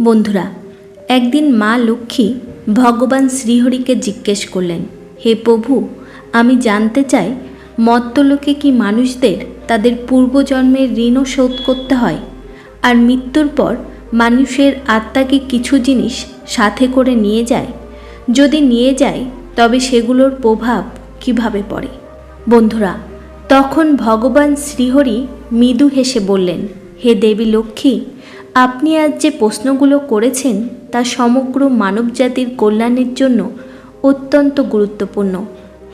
বন্ধুরা, একদিন মা লক্ষ্মী ভগবান শ্রীহরিকে জিজ্ঞেস করলেন, হে প্রভু, আমি জানতে চাই মর্তলোকে কি মানুষদের তাদের পূর্বজন্মের ঋণও শোধ করতে হয়? আর মৃত্যুর পর মানুষের আত্মাকে কিছু জিনিস সাথে করে নিয়ে যায়? যদি নিয়ে যায়, তবে সেগুলোর প্রভাব কীভাবে পড়ে? বন্ধুরা, তখন ভগবান শ্রীহরি মৃদু হেসে বললেন, হে দেবী লক্ষ্মী আপনি আজ যে প্রশ্নগুলো করেছেন, তা সমগ্র মানবজাতির কল্যাণের জন্য অত্যন্ত গুরুত্বপূর্ণ।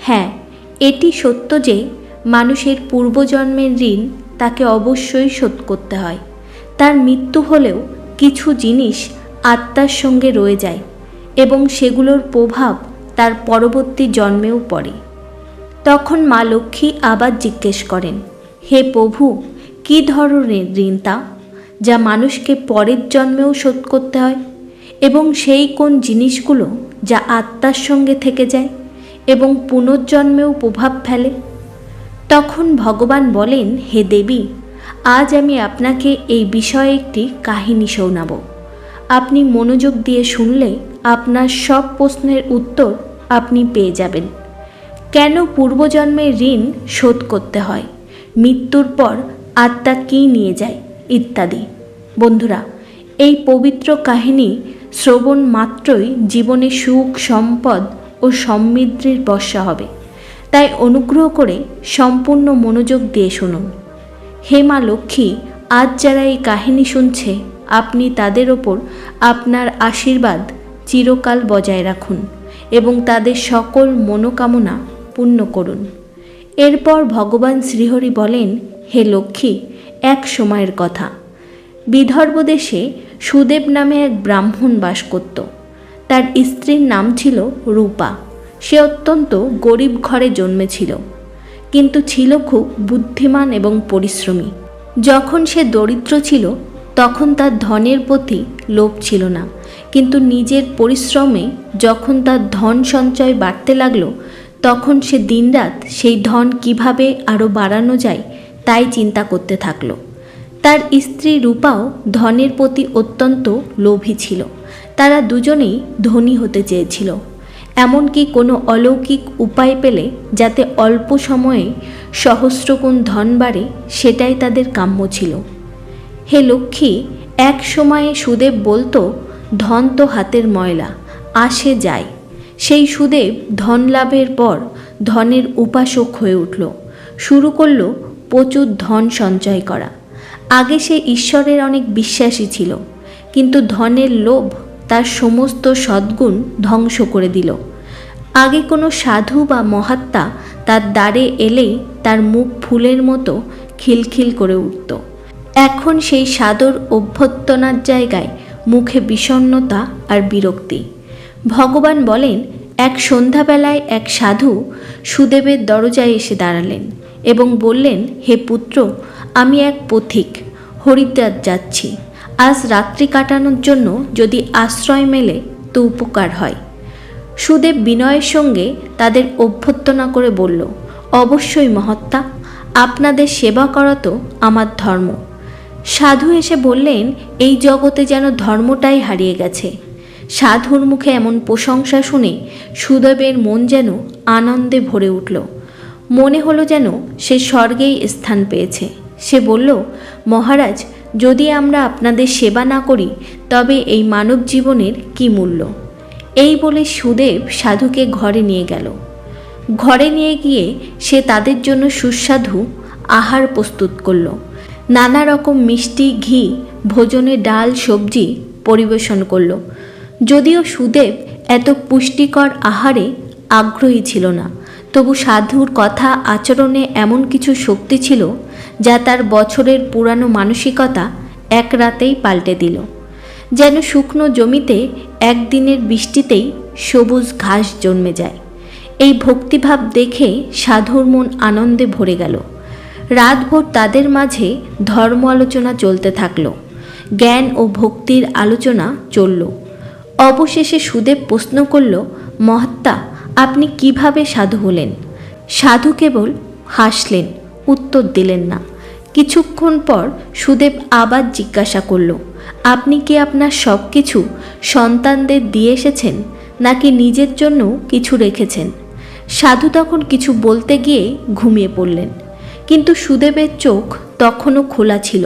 হ্যাঁ এটি সত্য যে মানুষের পূর্বজন্মের ঋণ তাকে অবশ্যই শোধ করতে হয়। তার মৃত্যু হলেও কিছু জিনিস আত্মার সঙ্গে রয়ে যায় এবং সেগুলোর প্রভাব তার পরবর্তী জন্মেও পড়ে। তখন মা লক্ষ্মী আবার জিজ্ঞেস করেন, হে প্রভু, কী ধরনের ঋণ তা? যা মানুষকে পরের জন্মেও শোধ করতে হয় এবং সেই কোন জিনিসগুলো যা আত্মার সঙ্গে থেকে যায় এবং পুনর্জন্মেও প্রভাব ফেলে। তখন ভগবান বলেন, হে দেবী, আজ আমি আপনাকে এই বিষয়ে একটি কাহিনী শোনাব। আপনি মনোযোগ দিয়ে শুনলে আপনার সব প্রশ্নের উত্তর আপনি পেয়ে যাবেন। কেন পূর্বজন্মের ঋণ শোধ করতে হয়? মৃত্যুর পর আত্মা কী নিয়ে যায়? ইত্যাদি। বন্ধুরা, এই পবিত্র কাহিনী শ্রবণ মাত্রই জীবনে সুখ, সম্পদ ও সমৃদ্ধির বর্ষা হবে। তাই অনুগ্রহ করে সম্পূর্ণ মনোযোগ দিয়ে শুনুন। হে মা লক্ষ্মী, আজ যারা এই কাহিনী শুনছে, আপনি তাদের ওপর আপনার আশীর্বাদ চিরকাল বজায় রাখুন এবং তাদের সকল মনোকামনা পূর্ণ করুন। এরপর ভগবান শ্রীহরি বলেন, হে লক্ষ্মী এক সময়ের কথা। বিদর্ভ দেশে সুদেব নামে এক ব্রাহ্মণ বাস করত। তার স্ত্রীর নাম ছিল রূপা। সে অত্যন্ত গরিব ঘরে জন্মেছিল। কিন্তু ছিল খুব বুদ্ধিমান এবং পরিশ্রমী। যখন সে দরিদ্র ছিল, তখন তার ধনের প্রতি লোভ ছিল না। কিন্তু নিজের পরিশ্রমে যখন তার ধন সঞ্চয় বাড়তে লাগল, তখন সে দিনরাত সেই ধন কীভাবে আরও বাড়ানো যায় তাই চিন্তা করতে থাকল। তার স্ত্রী রূপাও ধনের প্রতি অত্যন্ত লোভী ছিল। তারা দুজনেই ধনী হতে চেয়েছিল। এমনকি কোনো অলৌকিক উপায় পেলে যাতে অল্প সময়ে সহস্রগুণ ধন বাড়ে, সেটাই তাদের কাম্য ছিল। হে লক্ষ্মী, এক সময়ে সুদেব বলতো, ধন তো হাতের ময়লা আসে যায়। সেই সুদেব ধন লাভের পর ধনের উপাসক হয়ে উঠল। শুরু করল প্রচুর ধন সঞ্চয় করা। আগে সে ঈশ্বরের অনেক বিশ্বাসী ছিল, কিন্তু ধনের লোভ তার সমস্ত সদ্গুণ ধ্বংস করে দিল। আগে কোনো সাধু বা মহাত্মা তার দ্বারে এলেই তার মুখ ফুলের মতো খিলখিল করে উঠত। এখন সেই সাদর অভ্যর্থনার জায়গায় মুখে বিষণ্ণতা আর বিরক্তি। ভগবান বলেন, এক সন্ধ্যাবেলায় এক সাধু সুদেবের দরজায় এসে দাঁড়ালেন। এবং বললেন, হে পুত্র, আমি এক পথিক, হরিদ্বার যাচ্ছি। আজ রাত্রি কাটানোর জন্য যদি আশ্রয় মেলে, তো উপকার হয়। সুদেব বিনয়ের সঙ্গে তাদের অভ্যর্থনা করে বলল, অবশ্যই মহাত্মা আপনাদের সেবা করা তো আমার ধর্ম। সাধু এসে বললেন, এই জগতে যেন ধর্মটাই হারিয়ে গেছে। সাধুর মুখে এমন প্রশংসা শুনে সুদেবের মন যেন আনন্দে ভরে উঠল। মনে হলো যেন সে স্বর্গেই স্থান পেয়েছে। সে বলল, মহারাজ, যদি আমরা আপনাদের সেবা না করি, তবে এই মানব জীবনের কি মূল্য? এই বলে সুদেব সাধুকে ঘরে নিয়ে গেল। ঘরে নিয়ে গিয়ে সে তাদের জন্য সুস্বাদু আহার প্রস্তুত করল। নানা রকম মিষ্টি, ঘি, ভোজনে ডাল, সবজি পরিবেশন করল। যদিও সুদেব এত পুষ্টিকর আহারে আগ্রহী ছিল না তবু সাধুর কথা, আচরণে এমন কিছু শক্তি ছিল যা তার বছরের পুরানো মানসিকতা এক রাতেই পাল্টে দিল। যেন শুকনো জমিতে একদিনের বৃষ্টিতেই সবুজ ঘাস জন্মে যায়। এই ভক্তিভাব দেখে সাধুর মন আনন্দে ভরে গেল। রাতভর তাদের মাঝে ধর্ম আলোচনা চলতে থাকল। জ্ঞান ও ভক্তির আলোচনা চলল। অবশেষে সুদেব প্রশ্ন করল, মহাত্মা আপনি কীভাবে সাধু হলেন? সাধু কেবল হাসলেন, উত্তর দিলেন না। কিছুক্ষণ পর সুদেব আবার জিজ্ঞাসা করল, আপনি কি আপনার সব কিছু সন্তানদের দিয়ে এসেছেন, নাকি নিজের জন্য কিছু রেখেছেন? সাধু তখন কিছু বলতে গিয়ে ঘুমিয়ে পড়লেন। কিন্তু সুদেবের চোখ তখনও খোলা ছিল।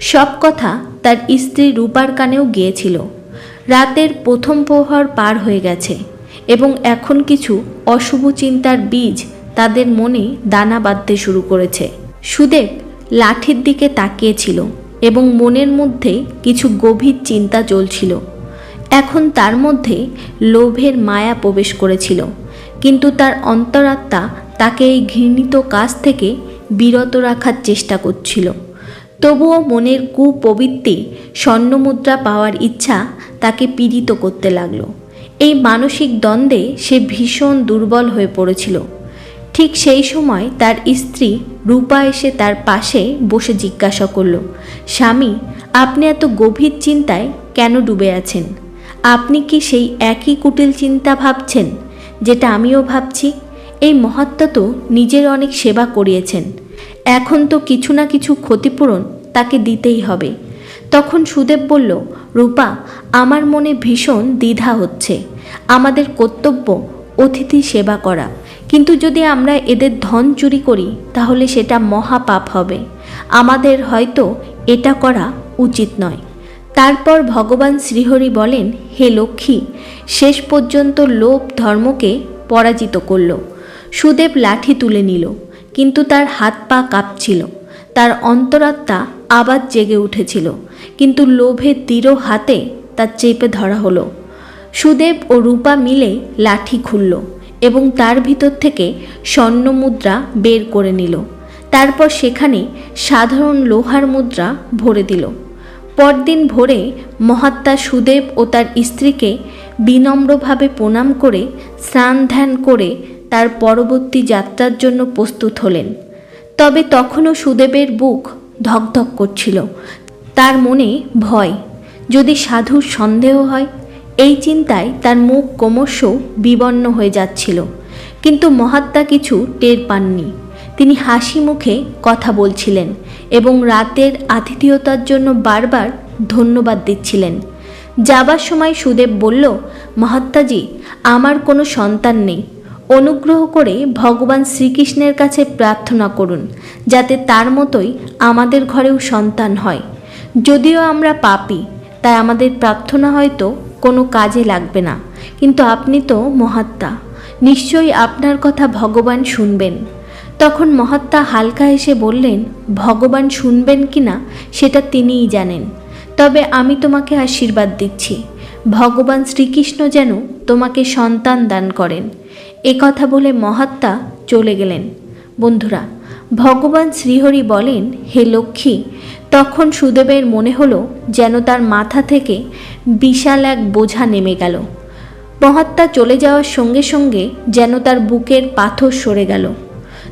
সব কথা তার স্ত্রী রূপার কানেও গিয়েছিল। রাতের প্রথম প্রহর পার হয়ে গেছে। এবং এখন কিছু অশুভ চিন্তার বীজ তাদের মনে দানা বাঁধতে শুরু করেছে। সুদেব লাঠির দিকে তাকিয়েছিল এবং মনের মধ্যে কিছু গভীর চিন্তা চলছিল এখন তার মধ্যে লোভের মায়া প্রবেশ করেছিল, কিন্তু তার অন্তরাত্মা তাকে এই ঘৃণিত কাজ থেকে বিরত রাখার চেষ্টা করছিল। তবুও মনের কুপ্রবৃত্তি স্বর্ণমুদ্রা পাওয়ার ইচ্ছা তাকে পীড়িত করতে লাগল। এই মানসিক দ্বন্দ্বে সে ভীষণ দুর্বল হয়ে পড়েছিল। ঠিক সেই সময় তার স্ত্রী রূপা এসে তার পাশে বসে জিজ্ঞাসা করল, স্বামী, আপনি এত গভীর চিন্তায় কেন ডুবে আছেন? আপনি কি সেই একই কুটিল চিন্তা ভাবছেন যেটা আমিও ভাবছি? এই মহাত্মা তো নিজের অনেক সেবা করিয়েছেন। এখন তো কিছু না কিছু ক্ষতিপূরণ তাকে দিতেই হবে। তখন সুদেব বলল, রূপা, আমার মনে ভীষণ দ্বিধা হচ্ছে। আমাদের কর্তব্য অতিথি সেবা করা। কিন্তু যদি আমরা এদের ধন চুরি করি, তাহলে সেটা মহাপাপ হবে। আমাদের হয়তো এটা করা উচিত নয়। তারপর ভগবান শ্রীহরি বলেন, হে লক্ষ্মী, শেষ পর্যন্ত লোভ ধর্মকে পরাজিত করল। সুদেব লাঠি তুলে নিল, কিন্তু তার হাত পা কাঁপছিল। তার অন্তরাত্মা আবার জেগে উঠেছিল, কিন্তু লোভের দৃঢ় হাতে তার চেপে ধরা হলো। সুদেব ও রূপা মিলে লাঠি খুলল এবং তার ভিতর থেকে স্বর্ণ মুদ্রা বের করে নিল। তারপর সেখানে সাধারণ লোহার মুদ্রা ভরে দিল। পরদিন ভোরে মহাত্মা সুদেব ও তার স্ত্রীকে বিনম্রভাবে প্রণাম করে স্নান ধ্যান করে তার পরবর্তী যাত্রার জন্য প্রস্তুত হলেন। তবে তখনও সুদেবের বুক ধকধক করছিল। তার মনে ভয়, যদি সাধুর সন্দেহ হয়, এই চিন্তায় তার মুখ ক্রমশ বিবর্ণ হয়ে যাচ্ছিল। কিন্তু মহাত্মা কিছু টের পাননি। তিনি হাসি মুখে কথা বলছিলেন এবং রাতের আতিথেয়তার জন্য বারবার ধন্যবাদ দিচ্ছিলেন। যাবার সময় সুদেব বলল, মহাত্মাজি, আমার কোনো সন্তান নেই। অনুগ্রহ করে ভগবান শ্রীকৃষ্ণের কাছে প্রার্থনা করুন, যাতে তার মতোই আমাদের ঘরেও সন্তান হয়। যদিও আমরা পাপি, তাই আমাদের প্রার্থনা হয়তো কোনো কাজে লাগবে না। কিন্তু আপনি তো মহাত্মা, নিশ্চয়ই আপনার কথা ভগবান শুনবেন। তখন মহাত্মা হালকা এসে বললেন, ভগবান শুনবেন কি না, সেটা তিনিই জানেন। তবে আমি তোমাকে আশীর্বাদ দিচ্ছি। ভগবান শ্রীকৃষ্ণ যেন তোমাকে সন্তান দান করেন। এ কথা বলে মহাত্মা চলে গেলেন। বন্ধুরা, ভগবান শ্রীহরি বলেন, হে লক্ষ্মী, তখন সুদেবের মনে হলো যেন তার মাথা থেকে বিশাল এক বোঝা নেমে গেল। মহাত্মা চলে যাওয়ার সঙ্গে সঙ্গে যেন তার বুকের পাথর সরে গেল।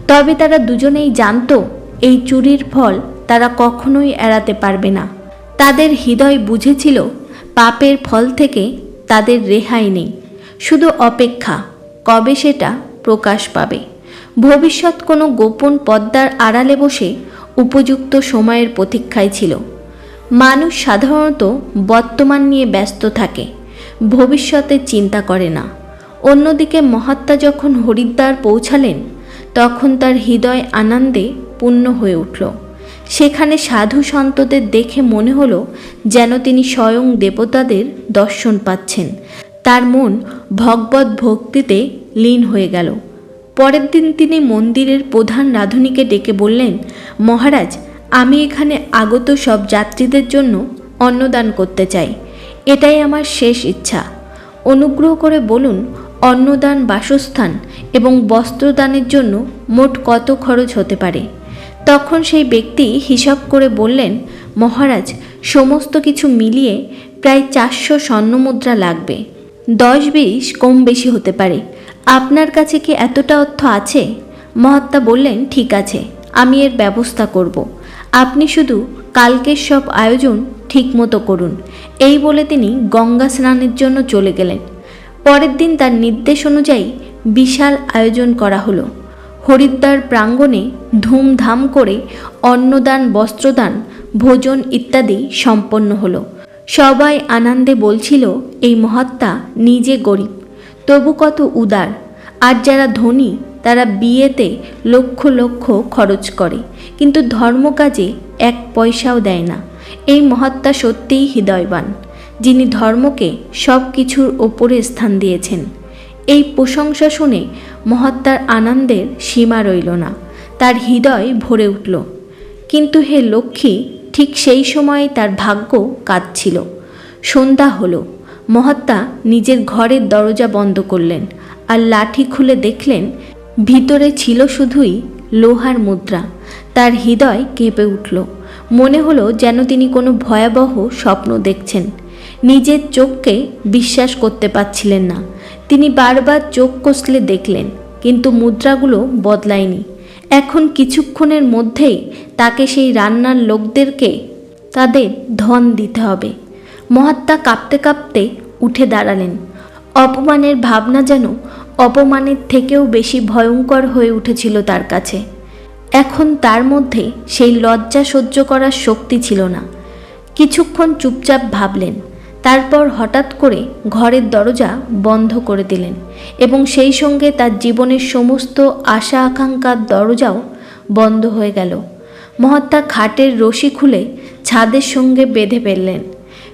তবে তারা দুজনেই জানতো, এই চুরির ফল তারা কখনোই এড়াতে পারবে না। তাদের হৃদয় বুঝেছিল, পাপের ফল থেকে তাদের রেহাই নেই। শুধু অপেক্ষা কবে সেটা প্রকাশ পাবে? ভবিষ্যৎ কোনো গোপন পদ্মার আড়ালে বসে উপযুক্ত সময়ের প্রতীক্ষায় ছিল। মানুষ সাধারণত বর্তমান নিয়ে ব্যস্ত থাকে, ভবিষ্যতে চিন্তা করে না। অন্যদিকে মহাত্মা যখন হরিদ্বার পৌঁছালেন, তখন তার হৃদয় আনন্দে পূর্ণ হয়ে উঠল। সেখানে সাধু সন্তদের দেখে মনে হলো যেন তিনি স্বয়ং দেবতাদের দর্শন পাচ্ছেন। তার মন ভগবত ভক্তিতে লীন হয়ে গেল। পরের দিন তিনি মন্দিরের প্রধান রাধুনীকে ডেকে বললেন, মহারাজ, আমি এখানে আগত সব যাত্রীদের জন্য অন্নদান করতে চাই। এটাই আমার শেষ ইচ্ছা। অনুগ্রহ করে বলুন, অন্নদান বাসস্থান এবং বস্ত্রদানের জন্য মোট কত খরচ হতে পারে? তখন সেই ব্যক্তি হিসাব করে বললেন, মহারাজ, সমস্ত কিছু মিলিয়ে প্রায় চারশো স্বর্ণমুদ্রা লাগবে। দশ বিশ কম বেশি হতে পারে। আপনার কাছে কি এতটা অর্থ আছে? মহাত্মা বললেন, ঠিক আছে, আমি এর ব্যবস্থা করব। আপনি শুধু কালকের সব আয়োজন ঠিকমতো করুন। এই বলে তিনি গঙ্গা স্নানের জন্য চলে গেলেন। পরের দিন তার নির্দেশ অনুযায়ী বিশাল আয়োজন করা হলো। হরিদ্বার প্রাঙ্গণে ধুমধাম করে অন্নদান, বস্ত্রদান, ভোজন ইত্যাদি সম্পন্ন হলো। সবাই আনন্দে বলছিল, এই মহাত্মা নিজে গরিব, তবু কত উদার। আর যারা ধনী, তারা বিয়েতে লক্ষ লক্ষ খরচ করে। কিন্তু ধর্মকাজে এক পয়সাও দেয় না। এই মহাত্মা সত্যিই হৃদয়বান, যিনি ধর্মকে সব কিছুর ওপরে স্থান দিয়েছেন। এই প্রশংসা শুনে মহাত্মার আনন্দের সীমা রইল না, তার হৃদয় ভরে উঠল। কিন্তু হে লক্ষ্মী ঠিক সেই সময় তার ভাগ্য কাঁদছিল। সন্ধ্যা হলো। মহাত্মা নিজের ঘরের দরজা বন্ধ করলেন আর লাঠি খুলে দেখলেন ভিতরে ছিল শুধুই লোহার মুদ্রা। তার হৃদয় কেঁপে উঠল। মনে হলো যেন তিনি কোনো ভয়াবহ স্বপ্ন দেখছেন। নিজের চোখকে বিশ্বাস করতে পারছিলেন না। তিনি বারবার চোখ কষলে দেখলেন, কিন্তু মুদ্রাগুলো বদলায়নি। এখন কিছুক্ষণের মধ্যেই তাকে সেই রান্নার লোকদেরকে তাদের ধন দিতে হবে। মহাত্মা কাঁপতে কাঁপতে উঠে দাঁড়ালেন। অপমানের ভাবনা যেন অপমানের থেকেও বেশি ভয়ঙ্কর হয়ে উঠেছিল তার কাছে। এখন তার মধ্যে সেই লজ্জা সহ্য করার শক্তি ছিল না। কিছুক্ষণ চুপচাপ ভাবলেন। তারপর হঠাৎ করে ঘরের দরজা বন্ধ করে দিলেন এবং সেই সঙ্গে তার জীবনের সমস্ত আশা আকাঙ্ক্ষার দরজাও বন্ধ হয়ে গেল। মহাত্মা খাটের রশি খুলে ছাদের সঙ্গে বেঁধে ফেললেন।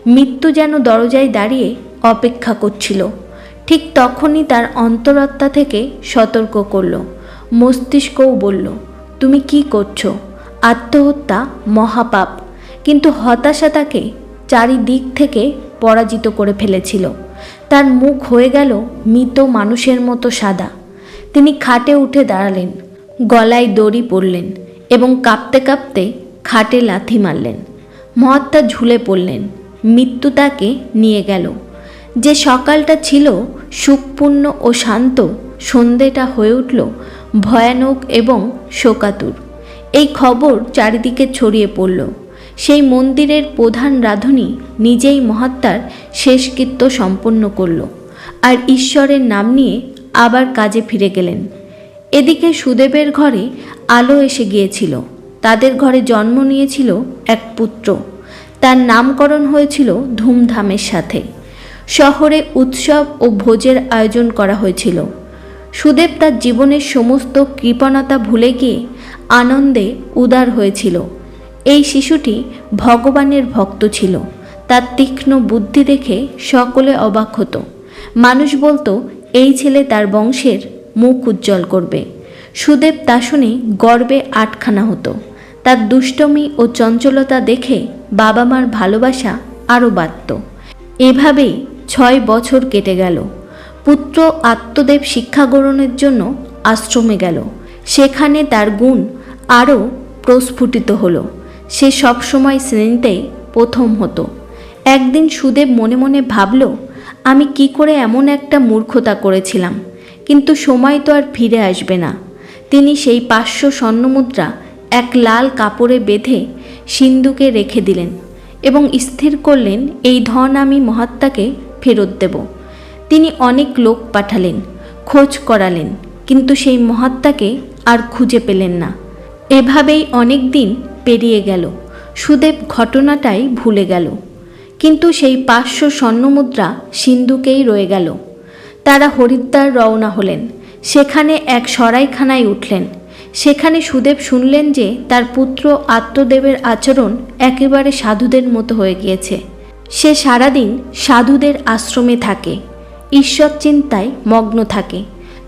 মৃত্যু যেন দরজায় দাঁড়িয়ে অপেক্ষা করছিল। ঠিক তখনই তার অন্তরাত্মা থেকে সতর্ক করল। মস্তিষ্কও বলল, তুমি কি করছ? আত্মহত্যা মহাপাপ। কিন্তু হতাশা তাকে চারিদিক থেকে পরাজিত করে ফেলেছিল। তার মুখ হয়ে গেল মৃত মানুষের মতো সাদা। তিনি খাটে উঠে দাঁড়ালেন, গলায় দড়ি পড়লেন এবং কাঁপতে কাঁপতে খাটে লাথি মারলেন। মহাত্মা ঝুলে পড়লেন, মৃত্যু তাকে নিয়ে গেল। যে সকালটা ছিল সুখপূর্ণ ও শান্ত, সন্ধেটা হয়ে উঠল ভয়ানক এবং শোকাতুর। এই খবর চারিদিকে ছড়িয়ে পড়ল। সেই মন্দিরের প্রধান রাধুনী নিজেই মহাত্মার শেষকৃত্য সম্পন্ন করল আর ঈশ্বরের নাম নিয়ে আবার কাজে ফিরে গেলেন। এদিকে সুদেবের ঘরে আলো এসে গিয়েছিল। তাদের ঘরে জন্ম নিয়েছিল এক পুত্র। তার নামকরণ হয়েছিল ধুমধামের সাথে। শহরে উৎসব ও ভোজের আয়োজন করা হয়েছিল। সুদেব তার জীবনের সমস্ত কৃপণতা ভুলে গিয়ে আনন্দে উদার হয়েছিল। এই শিশুটি ভগবানের ভক্ত ছিল। তার তীক্ষ্ণ বুদ্ধি দেখে সকলে অবাক হতো। মানুষ বলতো, এই ছেলে তার বংশের মুখ উজ্জ্বল করবে। সুদেব তা শুনে গর্বে আটখানা হতো। তার দুষ্টমি ও চঞ্চলতা দেখে বাবা মার ভালোবাসা আরও বাড়ত। এভাবেই ছয় বছর কেটে গেল। পুত্র আত্মদেব শিক্ষা গ্রহণের জন্য আশ্রমে গেল। সেখানে তার গুণ আরও প্রস্ফুটিত হলো। সে সবসময় শ্রেণীতে প্রথম হতো। একদিন সুদেব মনে মনে ভাবল, আমি কি করে এমন একটা মূর্খতা করেছিলাম, কিন্তু সময় তো আর ফিরে আসবে না। তিনি সেই পাঁচশো স্বর্ণমুদ্রা এক লাল কাপড়ে বেঁধে সিন্ধুকে রেখে দিলেন এবং স্থির করলেন, এই ধন আমি মহাত্মাকে ফেরত দেব। তিনি অনেক লোক পাঠালেন, খোঁজ করালেন, কিন্তু সেই মহাত্মাকে আর খুঁজে পেলেন না। এভাবেই অনেক দিন পেরিয়ে গেল। সুদেব ঘটনাটাই ভুলে গেল। কিন্তু সেই পাঁচশো স্বর্ণমুদ্রা সিন্ধুকেই রয়ে গেল। তারা হরিদ্বার রওনা হলেন। সেখানে এক সরাইখানায় উঠলেন। সেখানে সুদেব শুনলেন যে তার পুত্র আত্মদেবের আচরণ একেবারে সাধুদের মতো হয়ে গিয়েছে। সে সারাদিন সাধুদের আশ্রমে থাকে। ঈশ্বর চিন্তায় মগ্ন থাকে।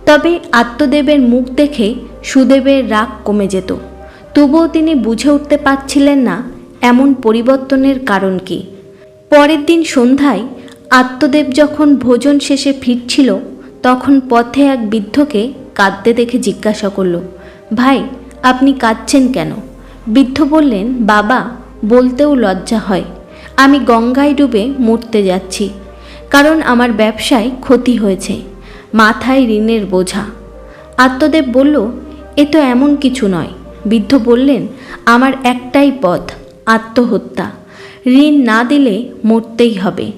তবে আত্মদেবের মুখ দেখে সুদেবের রাগ কমে যেত। তবুও তিনি বুঝে উঠতে পারছিলেন না এমন পরিবর্তনের কারণ কি। পরের দিন সন্ধ্যায় আত্মদেব যখন ভোজন শেষে ফিরছিল, তখন পথে এক বৃদ্ধকে কাঁদতে দেখে জিজ্ঞাসা করল, ভাই, আপনি কাঁদছেন কেন? বৃদ্ধ বললেন, বাবা, বলতেও লজ্জা হয়। আমি গঙ্গায় ডুবে মরতে যাচ্ছি, কারণ আমার ব্যবসায় ক্ষতি হয়েছে, মাথায় ঋণের বোঝা। আত্মদেব বলল, এ তো এমন কিছু নয় বৃদ্ধ বললেন, আমার একটাই পথ, আত্মহত্যা। ঋণ না দিলে মরতেই হবে।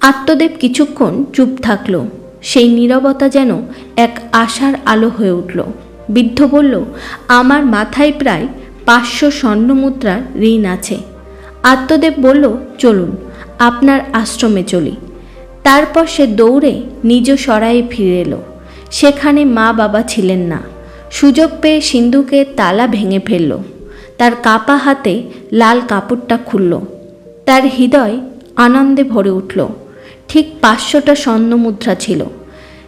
আত্মদেব কিছুক্ষণ চুপ থাকল। সেই নীরবতা যেন এক আশার আলো হয়ে উঠল। বৃদ্ধ বলল, আমার মাথায় প্রায় পাঁচশো স্বর্ণমুদ্রার ঋণ আছে। আত্মদেব বলল, চলুন, আপনার আশ্রমে চলি। তারপর সে দৌড়ে নিজ সরায়ে ফিরে এলো। সেখানে মা বাবা ছিলেন না। সুযোগ পেয়ে সিন্ধুকের তালা ভেঙে ফেলল। তার কাপা হাতে লাল কাপড়টা খুলল। তার হৃদয় আনন্দে ভরে উঠল। ঠিক পাঁচশোটা স্বর্ণমুদ্রা ছিল।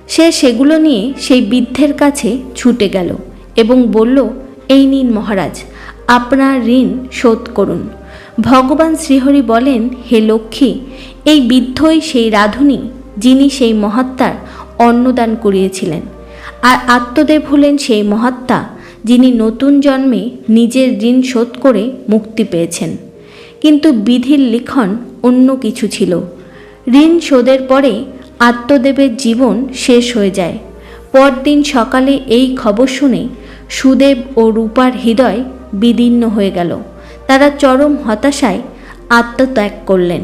সে সেগুলো নিয়ে সেই বৃদ্ধের কাছে ছুটে গেল এবং বলল, এই নিন মহারাজ, আপনার ঋণ শোধ করুন। ভগবান শ্রীহরি বলেন, হে লক্ষ্মী, এই বৃদ্ধই সেই রাধুনী যিনি সেই মহাত্মার অন্নদান করিয়েছিলেন। আর আত্মদেব হলেন সেই মহাত্মা, যিনি নতুন জন্মে নিজের ঋণ শোধ করে মুক্তি পেয়েছেন। কিন্তু বিধির লিখন অন্য কিছু ছিল। ঋণ শোধের পরে আত্মদেবের জীবন শেষ হয়ে যায়। পরদিন সকালে এই খবর শুনে সুদেব ও রূপার হৃদয় বিদীর্ণ হয়ে গেল। তারা চরম হতাশায় আত্মত্যাগ করলেন।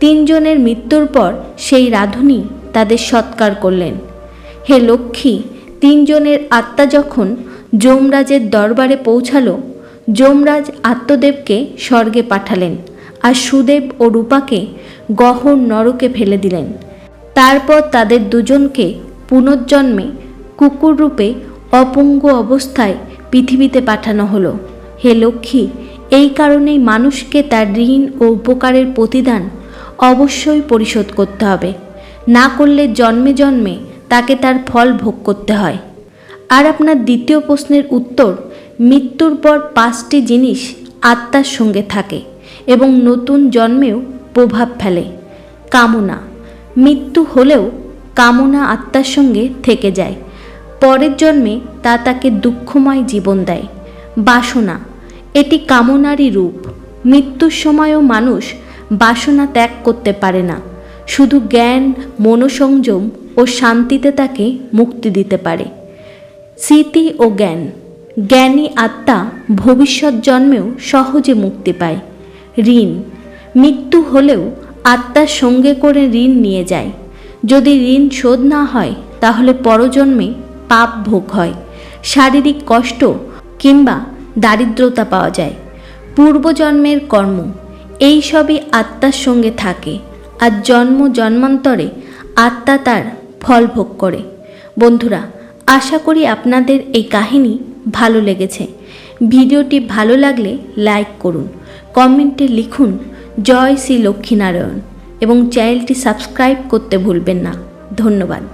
তিনজনের মৃত্যুর পর সেই রাধুনী তাদের সৎকার করলেন। হে লক্ষ্মী তিনজনের আত্মা যখন যমরাজের দরবারে পৌঁছালো, যমরাজ আত্মদেবকে স্বর্গে পাঠালেন আর সুদেব ও রূপাকে গহন নরকে ফেলে দিলেন। তারপর তাদের দুজনকে পুনর্জন্মে কুকুর রূপে অপঙ্গ অবস্থায় পৃথিবীতে পাঠানো হলো। হে লক্ষ্মী, এই কারণেই মানুষকে তার ঋণ ও উপকারের প্রতিদান অবশ্যই পরিশোধ করতে হবে। না করলে জন্মে জন্মে তাকে তার ফল ভোগ করতে হয়। আর আপনার দ্বিতীয় প্রশ্নের উত্তর, মৃত্যুর পর পাঁচটি জিনিস আত্মার সঙ্গে থাকে এবং নতুন জন্মেও প্রভাব ফেলে। কামনা, মৃত্যু হলেও কামনা আত্মার সঙ্গে থেকে যায়। পরের জন্মে তা তাকে দুঃখময় জীবন দেয়। বাসনা, এটি কামনারই রূপ। মৃত্যুর সময়ও মানুষ বাসনা ত্যাগ করতে পারে না। শুধু জ্ঞান, মনোসংযম ও শান্তিতে তাকে মুক্তি দিতে পারে। স্মৃতি ও জ্ঞান। জ্ঞানী আত্মা ভবিষ্যৎ জন্মেও সহজে মুক্তি পায়। ঋণ। মৃত্যু হলেও আত্মার সঙ্গে করে ঋণ নিয়ে যায়। যদি ঋণ শোধ না হয়, তাহলে পরজন্মে পাপ ভোগ হয়। শারীরিক কষ্ট কিংবা দারিদ্রতা পাওয়া যায়। পূর্বজন্মের কর্ম। এই সবই আত্মার সঙ্গে থাকে। আর জন্ম জন্মান্তরে আত্মা তার ফল ভোগ করে। বন্ধুরা, আশা করি আপনাদের এই কাহিনী ভালো লেগেছে। ভিডিওটি ভালো লাগলে লাইক করুন, কমেন্টে লিখুন, জয় শ্রী লক্ষ্মীনারায়ণ এবং চ্যানেলটি সাবস্ক্রাইব করতে ভুলবেন না। ধন্যবাদ।